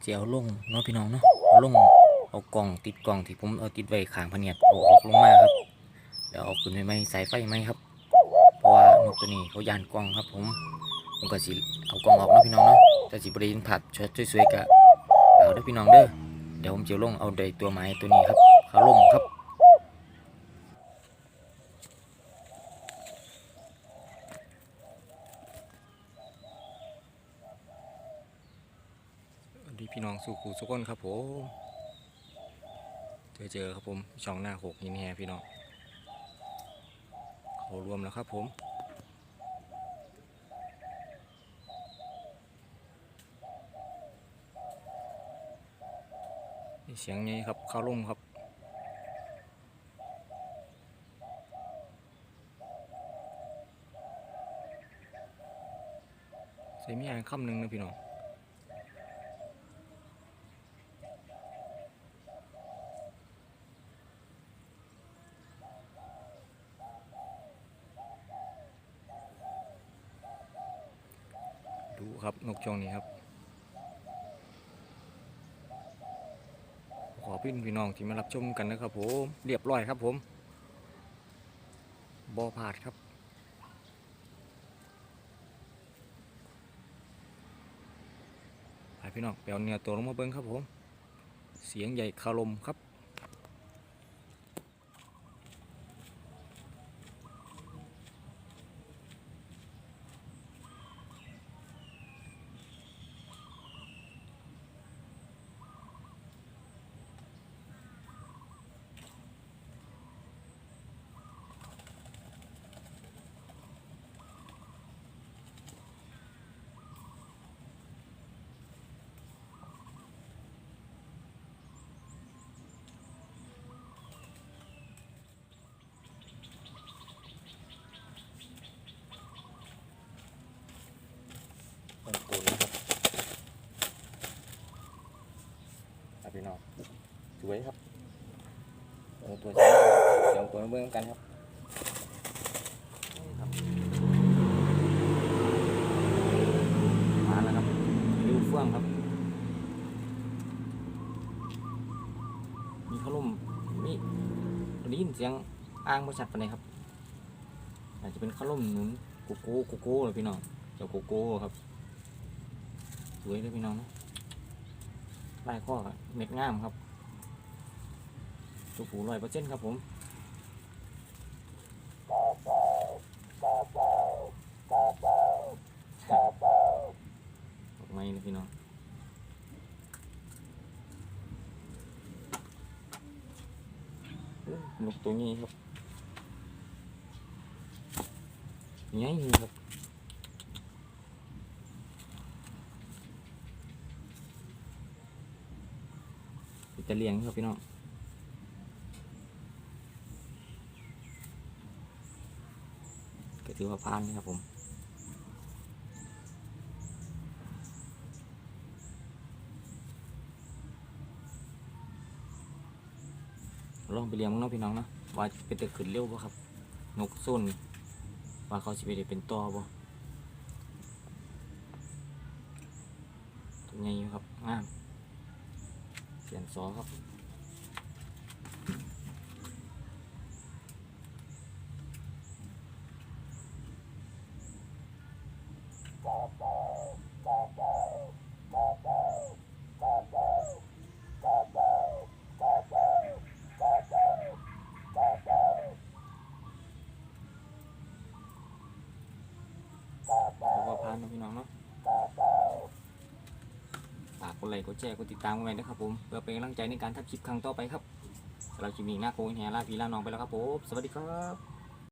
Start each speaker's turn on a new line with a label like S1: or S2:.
S1: เจียวลงเนาะพี่น้องเนาะเอาลงเอากล่องติดกล่องที่ผมเอาติดไว้ขางพเนียดเอาออกลงมาครับเดี๋ยวเอาขึ้นไปไหมสายไฟไหมครับ เพราะว่านกตัวนี้เขายานกล่องครับ ผมผมก็สิเอากล่องออกเนาะพี่น้องเนาะแต่สิบรินผัดช็อตสวยๆกะเอาเด้อพี่น้องเด้อเดี๋ยวผมเจียวลงเอาไดตัวไม้ตัวนี้ครับเขาลงครับ สวัสดี พี่น้องสู่ขู่สุกคนครับผมเจอเจอครับผมช่องหน้าหกยินแฮพี่น้องเขารวมแล้วครับผมเสียงนี้ครับเข้าร่มครับใส่มีอ่านคำหนึ่งนะพี่น้อง ครับนกช่วงนี้ครับ ขอพี่พี่น้องที่มารับชมกันนะครับผมเรียบร้อยครับผมบอผาดครับไปพี่น้องเปียวเนื้อตัวลงมาเบิ้งครับผม เสียงใหญ่คารมครับ พี่น้องสวยครับเอาตัวช้างเดี๋ยวตัวเบื้องกันครับมาแล้วครับริวเฟื่องครับ มีขลุ่มมีได้ยินเสียงอ้างบริษัทปานใดครับอาจจะเป็นขลุ่มหนุนกูโก้กูโก้เลยพี่น้องเจ้ากูโก้ครับสวยเลยพี่น้องนะ ลายข้อเม็ดงามครับตัวผูร้อยเปอร์เซ็นต์ครับผมออกมาเลยพี่น้องนกตัวนี้ครับใหญ่ครับ จะเลี้ยงครับพี่น้องก็ถือว่าพานนะครับผมลองไปเลี้ยงมั้งพี่น้องนะว่าเป็นตะขึ้นเร็วป่ะครับนกส้นว่าเขาจะไปได้เป็นตัวบ่ตัวใหญ่อยู่ครับงาม เสียงซอครับ แล้วก็พานเนาะพี่น้องเนาะ ฝา กดไลค์กดแชร์กดติดตามกันไว้นะครับผมเพื่อเป็นกำลังใจในการทำคลิปครั้งต่อไปครับสำหรับคลิปนี้หน้าโกงแฮลาพีลาน้องไปแล้วครับผมสวัสดีครับ